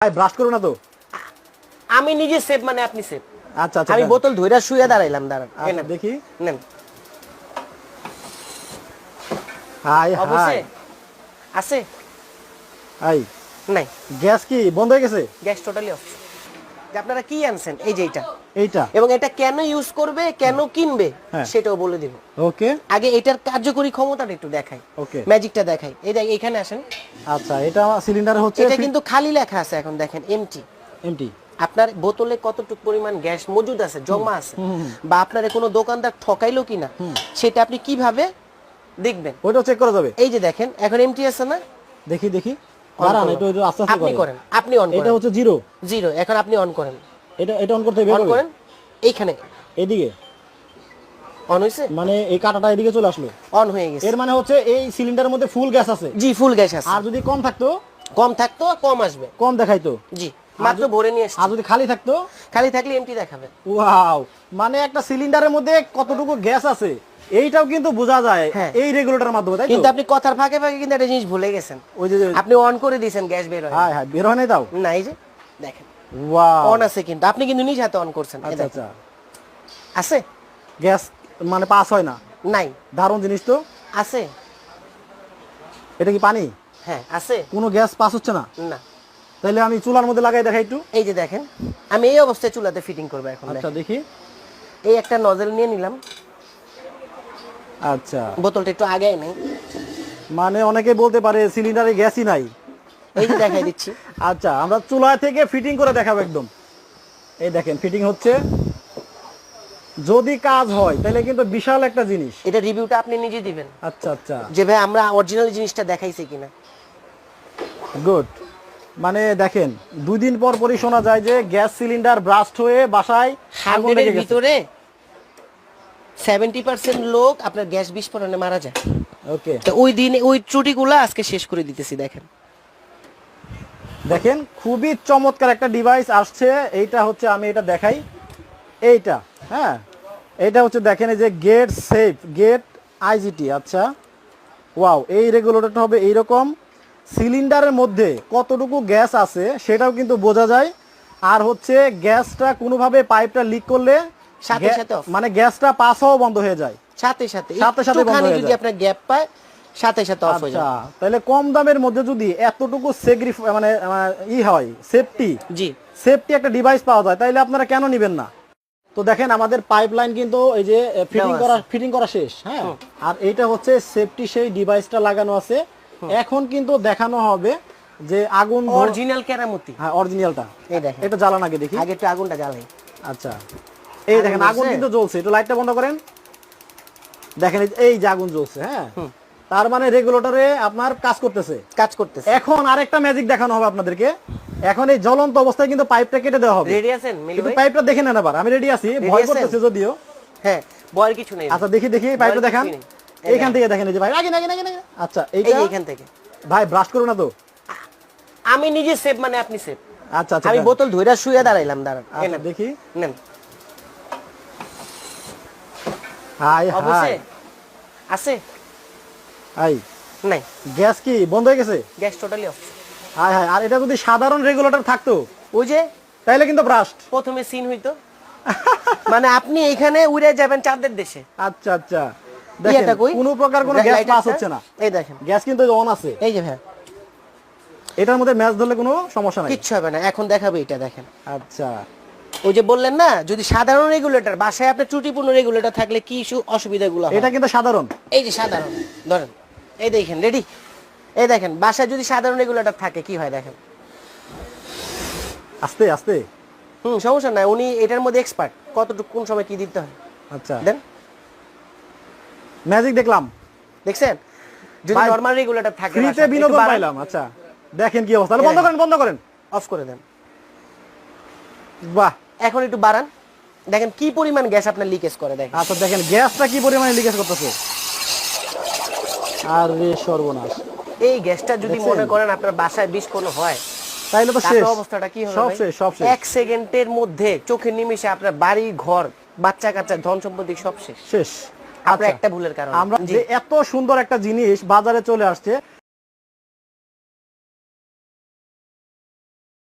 ভাই ব্রাশ করো না তো। আমি নিজে সেফ মানে আপনি সেফ আচ্ছা আচ্ছা আমি বোতল ধইরা শুয়ে দাঁড়াইলাম দাঁড়ান। আচ্ছা, দেখি। নেন। High high. আছে? হাই। নাই। গ্যাস কি বন্ধ হয়ে গেছে? গ্যাস টোটালি অফ আপনারা কি আনছেন? এই যে এইটা। এইটা। এবং এটা কেন ইউজ করবে কেন কিনবে হ্যাঁ। সেটাও বলে দিব। ওকে। আগে এটার কার্যকরী ক্ষমতাটা একটু দেখাই। ওকে। ম্যাজিকটা দেখাই। এই দেখ এখানে আসেন। আচ্ছা এটা সিলিন্ডার হচ্ছে এটা কিন্তু খালি লেখা আছে এখন দেখেন এমটি এমটি আপনার বোতলে কতটুকু পরিমাণ গ্যাস মজুদ আছে জমা আছে বা আপনার কোনো দোকানদার ঠকাইলো কিনা সেটা আপনি কীভাবে দেখবেন? ওইটাও চেক করা যাবে। এই যে দেখেন এখন এমটি আছে না? দেখি দেখি। করুন। আপনি করেন। করেন আপনি অন এটা হচ্ছে জিরো জিরো এখন আপনি অন করেন। এটা এটা অন করতে হবে অন করেন? এইখানে। এদিকে। অন হয়েছে মানে এই কাঁটাটা এদিকে চলে আসলো। অন হয়ে গেছে। এর মানে হচ্ছে এই সিলিন্ডারের মধ্যে ফুল গ্যাস আছে। জি ফুল গ্যাস আছে। আর যদি কম থাকতো? কম থাকতো কম আসবে। কম দেখাইতো। জি মাত্র ভরে নিয়ে এসছি আর যদি খালি থাকতো? খালি থাকলে এমটি দেখাবে। ওয়াও! মানে একটা সিলিন্ডারের মধ্যে কতটুকু গ্যাস আছে এইটাও কিন্তু বোঝা যায় হ্যাঁ। এই রেগুলেটরের মাধ্যমে তাই কিন্তু আপনি কথার ফাঁকে ফাঁকে কিন্তু একটা জিনিস ভুলে গেছেন। ওই যে আপনি অন করে দিয়েছেন গ্যাস বের হয়। হাই হাই বের হয় নাই তাও? না এই যে। দেখেন। ওয়াও অন আছে কিন্তু আপনি কিন্তু নিজ হাতে অন করছেন। আচ্ছা আচ্ছা। আছে? গ্যাস মানে পাস হয় না? নাই। দারুণ জিনিস তো। আছে। এটা কি পানি? হ্যাঁ আছে। কোনো গ্যাস পাস হচ্ছে না? না। তাহলে আমি চুলার মধ্যে লাগাই দেখাই একটু। এই যে দেখেন আমি এই অবস্থায় চুলাতে ফিটিং করব এখন আচ্ছা দেখি। এই একটা নজল নিয়ে নিলাম। আচ্ছা। বোতলটা একটু আগে নেই। মানে অনেকে বলতে পারে সিলিন্ডারে গ্যাসই নাই। এই যে দেখাই দিচ্ছি। আচ্ছা আমরা চুলা থেকে ফিটিং করে দেখাবো একদম। এই দেখেন ফিটিং হচ্ছে। যদি কাজ হয় তাহলে কিন্তু বিশাল একটা জিনিস। এটা রিভিউটা আপনি নিজে দিবেন। আচ্ছা আচ্ছা। যে ভাই আমরা অরিজিনাল জিনিসটা দেখাইছি কিনা। গুড মানে দেখেন দুই দিন পর পরই শোনা যায় যে গ্যাস সিলিন্ডার ব্রাস্ট হয়ে বাসায় আগুন হান্ড্রেডের লেগে গেছে। ভিতরে সেভেন্টি পার্সেন্ট লোক আপনার গ্যাস বিস্ফোরণে মারা যায়। ওকে তো ওই দিন ওই ত্রুটিগুলো আজকে শেষ করে দিতেছি দেখেন। দেখেন খুবই চমৎকার একটা ডিভাইস আসছে। এইটা হচ্ছে আমি এটা দেখাই। এইটা হ্যাঁ? এইটা হচ্ছে দেখেন এই যে গেট সেফ গেট আইজিটি আচ্ছা। ওয়াও এই রেগুলেটরটা হবে এইরকম। সিলিন্ডারের মধ্যে কতটুকু গ্যাস আছে সেটাও কিন্তু বোঝা যায়। আর হচ্ছে গ্যাসটা কোনোভাবে পাইপটা লিক করলে সাথে সাথে মানে গ্যাসটা পাস হওয়া বন্ধ হয়ে যায়। সাথে সাথে। সাথে সাথে যদি আপনার গ্যাপ পায় সাথে সাথে অফ হয়ে আচ্ছা যায় তাহলে কম দামের মধ্যে যদি এতটুকু সেগ্রিফ মানে ই হয় সেফটি জি। সেফটি একটা ডিভাইস পাওয়া যায় তাইলে আপনারা কেন নেবেন না? তো দেখেন আমাদের পাইপলাইন কিন্তু এই যে ফিটিং করা ফিটিং করা শেষ হ্যাঁ? আর এইটা হচ্ছে সেফটি সেই ডিভাইসটা লাগানো আছে। এখন কিন্তু দেখানো হবে যে আগুন অরিজিনাল কেরামতি। হ্যাঁ অরিজিনালটা এই দেখেন। এটা জ্বালান আগে দেখি। আগে একটু আগুনটা জ্বালাই। আচ্ছা। এই দেখেন আগুন আগুন কিন্তু জ্বলছে। একটু লাইটটা বন্ধ করেন। দেখেন এই যে আগুন জ্বলছে হ্যাঁ? তার মানে রেগুলেটরে আপনার কাজ করতেছে। কাজ করতেছে। এখন আরেকটা ম্যাজিক দেখানো হবে আপনাদেরকে। এখন এই জ্বলন্ত অবস্থায় কিন্তু পাইপটা কেটে দেওয়া হবে। রেডি আছেন মিলি কিন্তু ভাই? পাইপটা দেখে নেন আবার। আমি রেডি আছি। ভয় করতেছে যদিও। হ্যাঁ বয়ের কিছু নেই। আচ্ছা দেখি দেখি পাইপটা দেখান। এইখান থেকে দেখেন এই যে ভাই। আগে আগে আগে। আচ্ছা এই এইটা? যে এখান থেকে। ভাই ব্রাশ করো না তো। আমি নিজে সেফ মানে আপনি সেফ আচ্ছা আচ্ছা আমি বোতল ধইরা শুয়ে দাঁড়াইলাম দাঁড়ান। আচ্ছা দেখি। নেন। High high. আছে? হাই নাই। গ্যাস কি? বন্ধ হয়ে গেছে? গ্যাস টোটালি অফ আর এটা যদি সাধারণ রেগুলেটর থাকতো? ওই যে? তাইলে কিন্তু ব্রাস্ট প্রথমে সিন হইতো। মানে আপনি এখানে উড়ে যাবেন চাঁদের দেশে। আচ্ছা আচ্ছা। দেখেন কোনো প্রকার কোনো গ্যাস পাস হচ্ছে না। এই দেখেন। গ্যাস কিন্তু অন আছে। এই যে ভাই। এটার মধ্যে ম্যাচ ধরলে কোনো সমস্যা নাই। কিচ্ছু হবে না এখন দেখাবে এটা দেখেন। আচ্ছা। ওই যে বললেন না যদি সাধারণ রেগুলেটর বাসায় আপনার ত্রুটিপূর্ণ রেগুলেটর থাকলে কি ইস্যু অসুবিধাগুলো? এটা কিন্তু সাধারণ। এই যে সাধারণ ধরেন। এই দেখেন রেডি এই দেখেন বাসায় যদি সাধারণ রেগুলেটর থাকে কি হয় দেখেন? আস্তে আস্তে। হুম সমস্যা নাই উনি এটার মধ্যে এক্সপার্ট কতটুকু কোন সময় কি দিতে হয়? আচ্ছা। দেন। ম্যাজিক দেখলাম। দেখছেন? যদি নরমাল রেগুলেটর থাকে ফ্রিতে বিনোদন পাইলাম আচ্ছা। দেখেন কি অবস্থা। বন্ধ করেন বন্ধ করেন। অফ করে দেন। বাহ। এখন একটু বাড়ান। দেখেন কি পরিমাণ গ্যাস আপনার লিকেজ করে দেখেন। আচ্ছা দেখেন গ্যাসটা কি পরিমাণে লিকেজ করতেছে? আর রে সর্বনাশ। এই গ্যাসটা যদি মনে করেন আপনার বাসায় বিষ কোনো হয় তাইলে তো শেষ। অবস্থাটা কি হবে সব শেষ সব শেষ। এক সেকেন্ডের মধ্যে চোখের নিমেষে আপনার বাড়ি ঘর বাচ্চা কাচ্চা ধন সম্পত্তি সব শেষ। শেষ। আপনার আচ্ছা, একটা ভুলের কারণে। আমরা যে এত সুন্দর একটা জিনিস বাজারে চলে আসছে